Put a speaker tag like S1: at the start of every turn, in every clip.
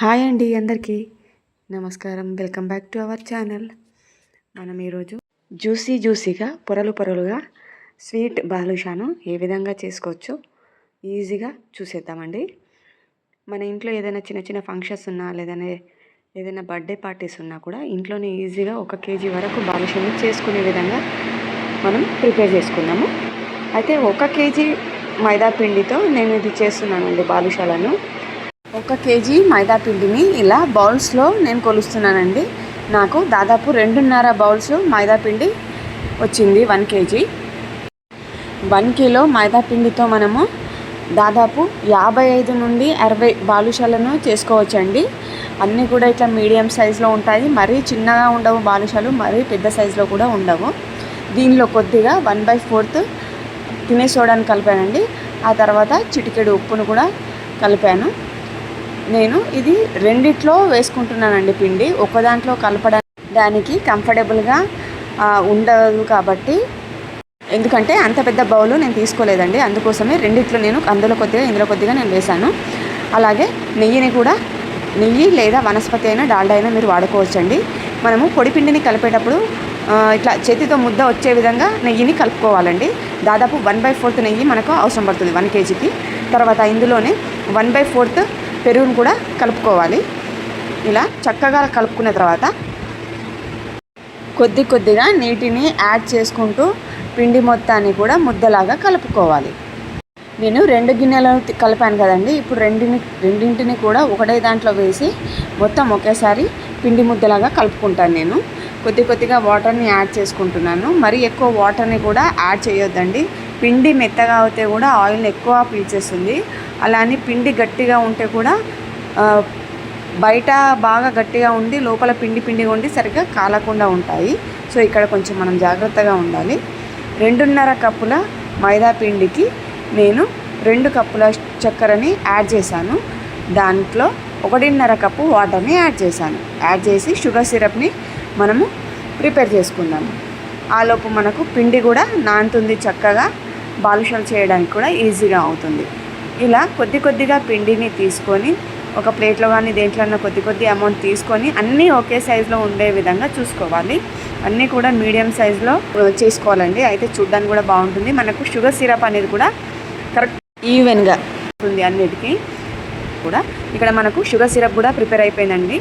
S1: Hi అండి అందరికీ. నమస్కారం. Welcome back to our channel. మనం ఈరోజు జ్యూసీ జ్యూసీగా పొరలు పొరలుగా స్వీట్ బాలుషాను ఏ విధంగా చేసుకోవచ్చో ఈజీగా చూసేద్దామండి. మన ఇంట్లో ఏదైనా చిన్న చిన్న ఫంక్షన్స్ ఉన్నా లేదనే ఏదైనా బర్త్డే పార్టీస్ ఉన్నా కూడా ఇంట్లోనే ఈజీగా ఒక కేజీ వరకు బాలుషాన్ని చేసుకునే విధంగా మనం ప్రిపేర్ చేసుకున్నాము అయితే ఒక కేజీ మైదా పిండితో నేను ఇది చేస్తున్నానండి బాలుషాలను. ఒక కేజీ మైదా పిండిని ఇలా బౌల్స్లో నేను కొలుస్తున్నానండి. నాకు దాదాపు రెండున్నర బౌల్స్ మైదా పిండి వచ్చింది వన్ కేజీ. వన్ కిలో మైదా పిండితో మనము దాదాపు యాభై ఐదు నుండి అరవై బాలుషాలను చేసుకోవచ్చండి. అన్నీ కూడా ఇట్లా మీడియం సైజులో ఉంటాయి. మరీ చిన్నగా ఉండవు బాలుషాలు మరీ పెద్ద సైజులో కూడా ఉండవు. దీనిలో కొద్దిగా వన్ బై ఫోర్త్ తినే సోడాను కలిపానండి. ఆ తర్వాత చిటికెడు ఉప్పును కూడా కలిపాను. నేను ఇది రెండిట్లో వేసుకుంటున్నానండి పిండి. ఒక దాంట్లో కలపడానికి కంఫర్టబుల్గా ఉండదు కాబట్టి. ఎందుకంటే అంత పెద్ద బౌల్ నేను తీసుకోలేదండి. అందుకోసమే రెండిట్లో నేను అందులో కొద్దిగా ఇందులో కొద్దిగా నేను వేశాను. అలాగే నెయ్యిని కూడా నెయ్యి లేదా వనస్పతి అయినా డాల్డా అయినా మీరు వాడుకోవచ్చండి. మనము పొడి పిండిని కలిపేటప్పుడు ఇట్లా చేతితో ముద్ద వచ్చే విధంగా నెయ్యిని కలుపుకోవాలండి. దాదాపు వన్ బై ఫోర్త్ నెయ్యి మనకు అవసరం పడుతుంది వన్ కేజీకి. తర్వాత ఇందులోనే వన్ బై ఫోర్త్ పెరుగును కూడా కలుపుకోవాలి. ఇలా చక్కగా కలుపుకున్న తర్వాత కొద్ది కొద్దిగా నీటిని యాడ్ చేసుకుంటూ పిండి మొత్తాన్ని కూడా ముద్దలాగా కలుపుకోవాలి. నేను రెండు గిన్నెలను కలిపాను కదండి. ఇప్పుడు రెండిని రెండింటిని కూడా ఒకటే దాంట్లో వేసి మొత్తం ఒకేసారి పిండి ముద్దలాగా కలుపుకుంటాను నేను. కొద్ది కొద్దిగా వాటర్ని యాడ్ చేసుకుంటున్నాను. మరి ఎక్కువ వాటర్ని కూడా యాడ్ చేయొద్దండి. పిండి మెత్తగా అవుతే కూడా ఆయిల్ ఎక్కువ పీల్చేస్తుంది. అలా అని పిండి గట్టిగా ఉంటే కూడా బయట బాగా గట్టిగా ఉండి లోపల పిండి పిండి ఉండి సరిగ్గా కాలకుండా ఉంటాయి. సో ఇక్కడ కొంచెం మనం జాగ్రత్తగా ఉండాలి. రెండున్నర కప్పుల మైదా పిండికి నేను రెండు కప్పుల చక్కెరని యాడ్ చేశాను. దాంట్లో ఒకటిన్నర కప్పు వాటర్ని యాడ్ చేశాను. యాడ్ చేసి షుగర్ సిరప్ని మనము ప్రిపేర్ చేసుకుందాము. ఆలోపు మనకు పిండి కూడా నానుతుంది చక్కగా. బాలుషాలు చేయడానికి కూడా ఈజీగా అవుతుంది. ఇలా కొద్ది కొద్దిగా పిండిని తీసుకొని ఒక ప్లేట్లో కానీ దేంట్లో కొద్ది కొద్ది అమౌంట్ తీసుకొని అన్నీ ఒకే సైజులో ఉండే విధంగా చూసుకోవాలి. అన్నీ కూడా మీడియం సైజులో చేసుకోవాలండి. అయితే చూడ్డానికి కూడా బాగుంటుంది. మనకు షుగర్ సిరప్ అనేది కూడా కరెక్ట్ ఈవెన్గా. ఉంటుంది అన్నిటికీ కూడా. ఇక్కడ మనకు షుగర్ సిరప్ కూడా ప్రిపేర్ అయిపోయిందండి.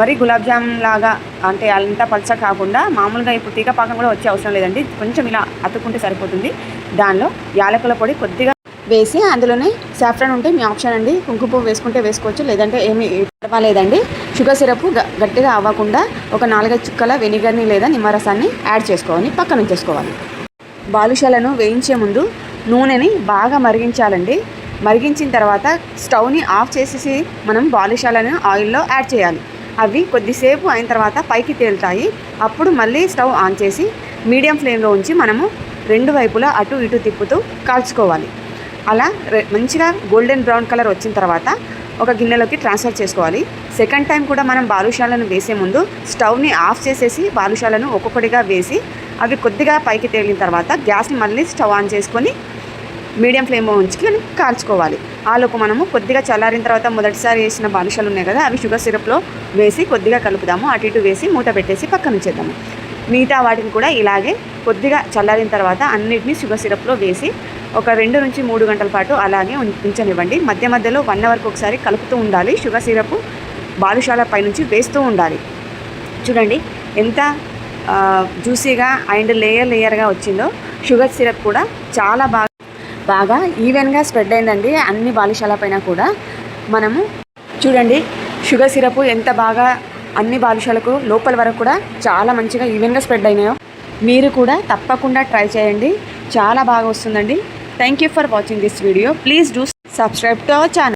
S1: మరి గులాబ్ జామ్ లాగా అంటే అంత పలచ కాకుండా మామూలుగా ఇప్పుడు తీగ పాకం కూడా వచ్చే అవసరం లేదండి. కొంచెం ఇలా అతుక్కుంటే సరిపోతుంది. దానిలో యాలకుల పొడి కొద్దిగా వేసి అందులోనే సాఫ్రాన్ ఉంటే మీ ఆప్షన్ అండి. కుంకుమ వేసుకుంటే వేసుకోవచ్చు లేదంటే ఏమి పర్వాలేదండి. షుగర్ సిరప్ గట్టిగా అవ్వకుండా ఒక నాలుగైదు చుక్కల వెనిగర్ని లేదా నిమ్మరసాన్ని యాడ్ చేసుకోవాలి పక్కన ఉంచేసుకోవాలి. బాలుషాలను వేయించే ముందు నూనెని బాగా మరిగించాలండి. మరిగించిన తర్వాత స్టవ్ని ఆఫ్ చేసేసి మనం బాలుషాలను ఆయిల్లో యాడ్ చేయాలి. అవి కొద్దిసేపు అయిన తర్వాత పైకి తేలుతాయి. అప్పుడు మళ్ళీ స్టవ్ ఆన్ చేసి మీడియం ఫ్లేమ్లో ఉంచి మనము రెండు వైపులా అటు ఇటు తిప్పుతూ కాల్చుకోవాలి. అలా మంచిగా గోల్డెన్ బ్రౌన్ కలర్ వచ్చిన తర్వాత ఒక గిన్నెలోకి ట్రాన్స్ఫర్ చేసుకోవాలి. సెకండ్ టైం కూడా మనం బాలుషాలను వేసే ముందు స్టవ్ని ఆఫ్ చేసేసి బాలుషాలను ఒక్కొక్కటిగా వేసి అవి కొద్దిగా పైకి తేలిన తర్వాత గ్యాస్ని మళ్ళీ స్టవ్ ఆన్ చేసుకొని మీడియం ఫ్లేమ్లో ఉంచుకొని కాల్చుకోవాలి. ఆలోపు మనము కొద్దిగా చల్లారిన తర్వాత మొదటిసారి వేసిన బాలుషాలు ఉన్నాయి కదా అవి షుగర్ సిరప్లో వేసి కొద్దిగా కలుపుదాము. అటు ఇటు వేసి మూత పెట్టేసి పక్కన ఉంచేద్దాము. మిగతా వాటిని కూడా ఇలాగే కొద్దిగా చల్లారిన తర్వాత అన్నిటినీ షుగర్ సిరప్లో వేసి ఒక రెండు నుంచి మూడు గంటల పాటు అలాగే ఉంచనివ్వండి. మధ్య మధ్యలో వన్ అవర్కి ఒకసారి కలుపుతూ ఉండాలి. షుగర్ సిరప్ బాదుషాల పైనుంచి వేస్తూ ఉండాలి. చూడండి ఎంత జ్యూసీగా అండ్ లేయర్ లేయర్గా వచ్చిందో షుగర్ సిరప్ కూడా చాలా బాగా బాగా ఈవెన్గా స్ప్రెడ్ అయిందండి. అన్ని బాలుషాల పైన కూడా మనము చూడండి షుగర్ సిరప్ ఎంత బాగా అన్ని బాలిషాలకు లోపల వరకు కూడా చాలా మంచిగా ఈవెన్గా స్ప్రెడ్ అయినాయో. మీరు కూడా తప్పకుండా ట్రై చేయండి. చాలా బాగా వస్తుందండి. Thank you for watching this video please do subscribe to our channel